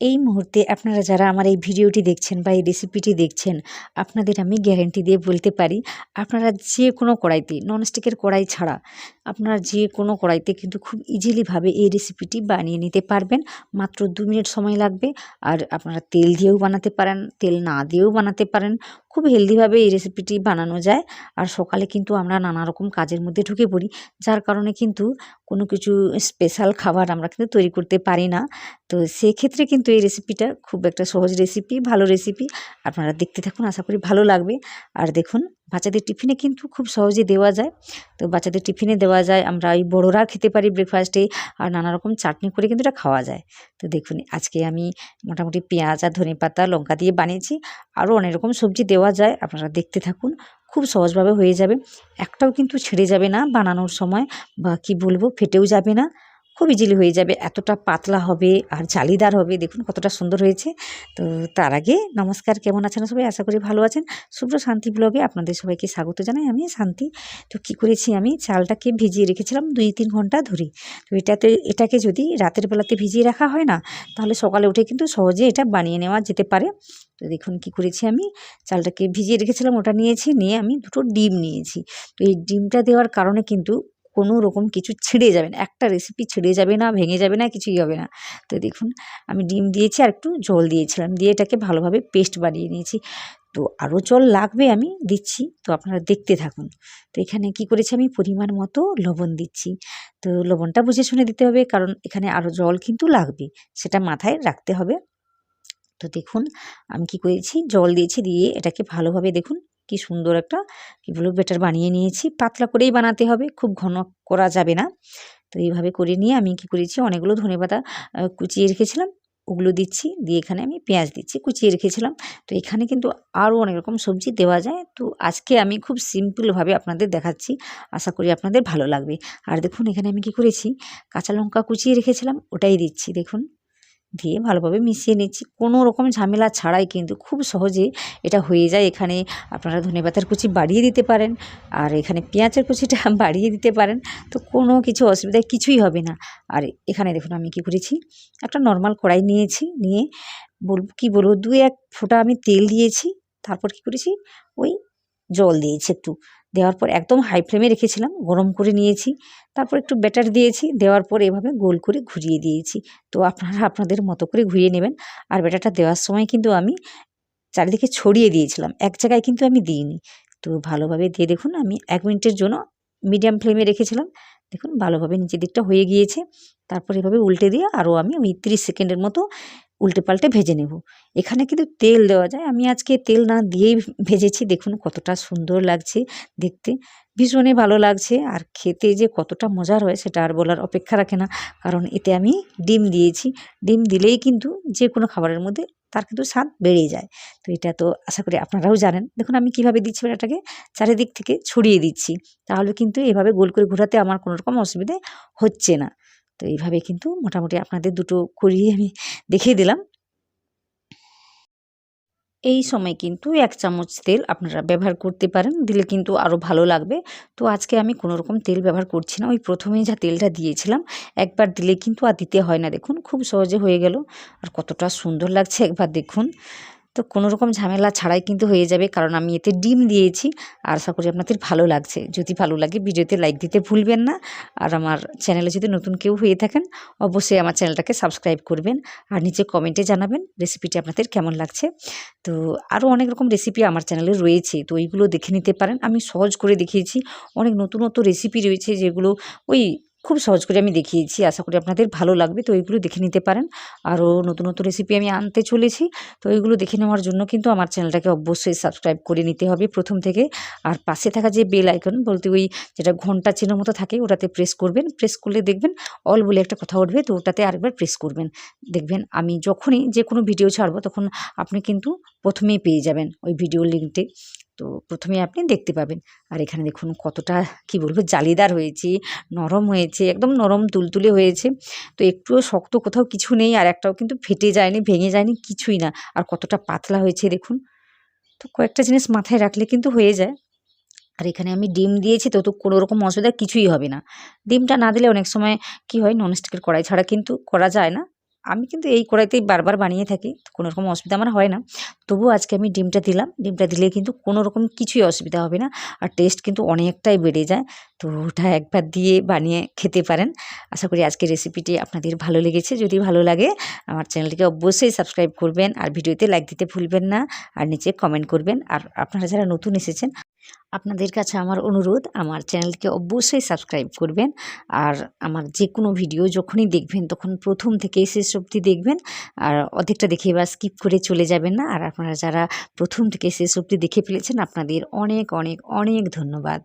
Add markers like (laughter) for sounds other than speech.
এই মুহূর্তে আপনারা যারা আমার এই ভিডিওটি দেখছেন বা এই রেসিপিটি দেখছেন, আপনাদের আমি গ্যারেন্টি দিয়ে বলতে পারি, আপনারা যে কোনো কড়াইতে ননস্টিকের কড়াই ছাড়া, আপনারা যে কোনো কড়াইতে কিন্তু খুব ইজিলিভাবে এই রেসিপিটি বানিয়ে নিতে পারবেন। মাত্র দু মিনিট সময় লাগবে, আর আপনারা তেল দিয়েও বানাতে পারেন, তেল না দিয়েও বানাতে পারেন। খুব হেলদিভাবে এই রেসিপিটি বানানো যায়। আর সকালে কিন্তু আমরা নানা রকম কাজের মধ্যে ঢুকে পড়ি, যার কারণে কিন্তু কোনো কিছু স্পেশাল খাবার আমরা কিন্তু তৈরি করতে পারি না। তো সেক্ষেত্রে কিন্তু এই রেসিপিটা খুব একটা সহজ রেসিপি ভালো রেসিপি আপনারা দেখতে থাকুন, আশা করি ভালো লাগবে। আর দেখুন, বাচ্চাদের টিফিনে কিন্তু খুব সহজে দেওয়া যায়। তো বাচ্চাদের টিফিনে দেওয়া যায়, আমরা এই বড়োরা খেতে পারি ব্রেকফাস্টে আর নানা রকম চাটনি করে কিন্তু এটা খাওয়া যায়। তো দেখুন, আজকে আমি মোটামুটি পেঁয়াজ আর ধনে পাতা লঙ্কা দিয়ে বানিয়েছি। আরও অনেক রকম সবজি দেওয়া যায়, আপনারা দেখতে থাকুন। খুব সহজভাবে হয়ে যাবে। একটাও কিন্তু ছেড়ে যাবে না বানানোর সময় বা কি বলব, ফেটেও যাবে না। খুব ইজিলি হয়ে যাবে, এতটা পাতলা হবে আর জালিদার হবে, দেখুন কতটা সুন্দর হয়েছে। তো তার আগে নমস্কার, কেমন আছেন সবাই? আশা করি ভালো আছেন। শুভ্র শান্তি ব্লগে আপনাদের সবাইকে স্বাগত জানাই, আমি শান্তি। তো কি করেছি আমি? চালটাকে ভিজিয়ে রেখেছিলাম দুই তিন ঘণ্টা ধরে। তো এটাতে, এটাকে যদি রাতের বেলাতে ভিজিয়ে রাখা হয় না, তাহলে সকালে উঠে কিন্তু সহজে এটা বানিয়ে নেওয়া যেতে পারে। তো দেখুন কি করেছি আমি? চালটাকে ভিজিয়ে রেখেছিলাম, ওটা নিয়েছি, নিয়ে আমি দুটো ডিম নিয়েছি। তো এই ডিমটা দেওয়ার কারণে কিন্তু কোনো রকম কিছু ছিঁড়ে যাবে না। একটা রেসিপি ছিঁড়ে যাবে না, ভেঙে যাবে না, কিছুই হবে না। তো দেখুন, আমি ডিম দিয়েছি আর একটু জল দিয়েছিলাম, দিয়ে এটাকে ভালোভাবে পেস্ট বানিয়ে নিয়েছি। তো আরও জল লাগবে আমি দিচ্ছি, তো আপনারা দেখতে থাকুন। তো এখানে কি করেছি আমি? পরিমাণ মতো লবণ দিচ্ছি। তো লবণটা বুঝে শুনে দিতে হবে, কারণ এখানে আরও জল কিন্তু লাগবে, সেটা মাথায় রাখতে হবে। তো দেখুন, আমি কি করেছি? জল দিয়েছি, দিয়ে এটাকে ভালোভাবে দেখুন কি সুন্দর একটা, কী বলব, বেটার বানিয়ে নিয়েছি। পাতলা করেই বানাতে হবে, খুব ঘন করা যাবে না। তো এইভাবে করে নিয়ে আমি কি করেছি, অনেকগুলো ধনেপাতা কুচিয়ে রেখেছিলাম। ওগুলো দিচ্ছি, দিয়ে এখানে আমি পেঁয়াজ দিচ্ছি, কুচিয়ে রেখেছিলাম। তো এখানে কিন্তু আরও অনেক রকম সবজি দেওয়া যায়। তো আজকে আমি খুব সিম্পলভাবে আপনাদের দেখাচ্ছি, আশা করি আপনাদের ভালো লাগবে। আর দেখুন, এখানে আমি কি করেছি, কাঁচা লঙ্কা কুচিয়ে রেখেছিলাম, ওটাই দিচ্ছি, দেখুন। দিয়ে ভালোভাবে মিশিয়ে নিচ্ছি। কোনো রকম ঝামেলা ছাড়াই কিন্তু খুব সহজে এটা হয়ে যায়। এখানে আপনারা ধনেপাতার কুচি বাড়িয়ে দিতে পারেন আর এখানে পেঁয়াজের কুচিটা (laughs) বাড়িয়ে দিতে পারেন। তো কোনো কিছু অসুবিধা কিছুই হবে না। আর এখানে দেখুন আমি কি করেছি, একটা নর্মাল কড়াই নিয়েছি, নিয়ে বলব কী বলব দু এক ফোঁটা আমি তেল দিয়েছি। তারপর কি করেছি, ওই জল দিয়েছি একটু। দেওয়ার পর একদম হাই ফ্লেমে রেখেছিলাম, গরম করে নিয়েছি। তারপর একটু ব্যাটার দিয়েছি, দেওয়ার পর এভাবে গোল করে ঘুরিয়ে দিয়েছি। তো আপনারা আপনাদের মতো করে ঘুরিয়ে নেবেন। আর ব্যাটারটা দেওয়ার সময় কিন্তু আমি চারিদিকে ছড়িয়ে দিয়েছিলাম। এক জায়গায় কিন্তু আমি দিইনি। তো ভালোভাবে দিয়ে দেখুন, আমি এক মিনিটের জন্য মিডিয়াম ফ্লেমে রেখেছিলাম। দেখুন, ভালোভাবে নিচের দিকটা হয়ে গিয়েছে। তারপর এভাবে উল্টে দিয়ে আরও আমি ওই তিরিশ সেকেন্ডের মতো উল্টে পাল্টে ভেজে নেব। এখানে কিন্তু তেল দেওয়া যায়। আমি আজকে তেল না দিয়েই ভেজেছি। দেখুন কতটা সুন্দর লাগছে দেখতে। ভীষণই ভালো লাগছে। আর খেতে যে কতটা মজার হয় সেটা আর বলার অপেক্ষা রাখে না। কারণ এতে আমি ডিম দিয়েছি। ডিম দিলেই কিন্তু যে কোনো খাবারের মধ্যে তার কিন্তু স্বাদ বেড়ে যায়। তো এটা তো আশা করি আপনারাও জানেন। দেখুন আমি কীভাবে দিচ্ছি এটাকে চারিদিক থেকে ছড়িয়ে দিচ্ছি। তাহলে কিন্তু এভাবে গোল করে ঘোরাতে আমার কোনো রকম অসুবিধে হচ্ছে না। তো এইভাবে কিন্তু মোটামুটি আপনাদের দুটো করিয়ে আমি দেখিয়ে দিলাম। এই সময় কিন্তু এক চামচ তেল আপনারা ব্যবহার করতে পারেন, দিলে কিন্তু আরও ভালো লাগবে। তো আজকে আমি কোনো রকম তেল ব্যবহার করছি না, ওই প্রথমেই যা তেলটা দিয়েছিলাম, একবার দিলে কিন্তু আর দিতে হয় না। দেখুন, খুব সহজে হয়ে গেল। আর কতটা সুন্দর লাগছে একবার দেখুন। তো কোনো রকম ঝামেলা ছাড়াই কিন্তু হয়ে যাবে, কারণ আমি এতে ডিম দিয়েছি। আর আশা করি আপনাদের ভালো লাগছে। যদি ভালো লাগে ভিডিওতে লাইক দিতে ভুলবেন না। আর আমার চ্যানেলে যদি নতুন কেউ হয়ে থাকেন, অবশ্যই আমার চ্যানেলটাকে সাবস্ক্রাইব করবেন। আর নিচে কমেন্টে জানাবেন রেসিপিটি আপনাদের কেমন লাগছে। তো আরও অনেক রকম রেসিপি আমার চ্যানেলে রয়েছে। তো ওইগুলো দেখে নিতে পারেন। আমি সহজ করে দেখিয়েছি। অনেক নতুনত্ব রেসিপি রয়েছে যেগুলো ওই খুব সহজ করে আমি দেখিয়েছি, আশা করি আপনাদের ভালো লাগবে। তো এইগুলো দেখে নিতে পারেন। আরও নতুন নতুন রেসিপি আমি আনতে চলেছি। তো এইগুলো দেখে নেওয়ার জন্য কিন্তু আমার চ্যানেলটাকে অবশ্যই সাবস্ক্রাইব করে নিতে হবে প্রথম থেকে। আর পাশে থাকা যে বেল আইকন বলতে ওই যেটা ঘণ্টা চিহ্ন মতো থাকে, ওটাতে প্রেস করবেন। প্রেস করলে দেখবেন অল বলে একটা কথা উঠবে, তো ওটাতে আরেকবার প্রেস করবেন। দেখবেন আমি যখনই যে কোনো ভিডিও ছাড়বো, তখন আপনি কিন্তু প্রথমেই পেয়ে যাবেন ওই ভিডিও লিঙ্কটি তো প্রথমে আপনি দেখতে পাবেন। আর এখানে দেখুন কতটা, কি বলব, জালিদার হয়েছে, নরম হয়েছে, একদম নরম তুলতুলে হয়েছে। তো একটুও শক্ত কোথাও কিছু নেই, আর একটাও কিন্তু ফেটে যায়নি, ভেঙে যায়নি, কিছুই না। আর কতটা পাতলা হয়েছে দেখুন। তো কয়েকটা জিনিস মাথায় রাখলে কিন্তু হয়ে যায়। আর এখানে আমি ডিম দিয়েছি, তো তো কোনো রকম অসুবিধা কিছুই হবে না। ডিমটা না দিলে অনেক সময় কি হয় ননস্টিকের কড়াই ছাড়া কিন্তু করা যায় না। আমি কিন্তু এই কড়াইতেই বারবার বানিয়ে থাকি কোনো রকম অসুবিধা আমার হয় না। তবুও আজকে আমি ডিমটা দিলাম। ডিমটা দিলে কিন্তু কোনো রকম কিছুই অসুবিধা হবে না। আর টেস্ট কিন্তু অনেকটাই বেড়ে যায়। তো ওটা একবার দিয়ে বানিয়ে খেতে পারেন। আশা করি আজকের রেসিপিটি আপনাদের ভালো লেগেছে। যদি ভালো লাগে, আমার চ্যানেলটিকে অবশ্যই সাবস্ক্রাইব করবেন। আর ভিডিওতে লাইক দিতে ভুলবেন না। আর নিচে কমেন্ট করবেন। আর আপনারা যারা নতুন এসেছেন আপনাদের কাছে আমার অনুরোধ, আমার চ্যানেলকে অবশ্যই সাবস্ক্রাইব করবেন। আর আমার যে কোনো ভিডিও যখনই দেখবেন, তখন প্রথম থেকে শেষ অবধি দেখবেন। আর অর্ধেকটা দেখে এবার স্কিপ করে চলে যাবেন না। আর আপনারা যারা প্রথম থেকে শেষ অবধি দেখে ফেলেছেন, আপনাদের অনেক অনেক অনেক ধন্যবাদ।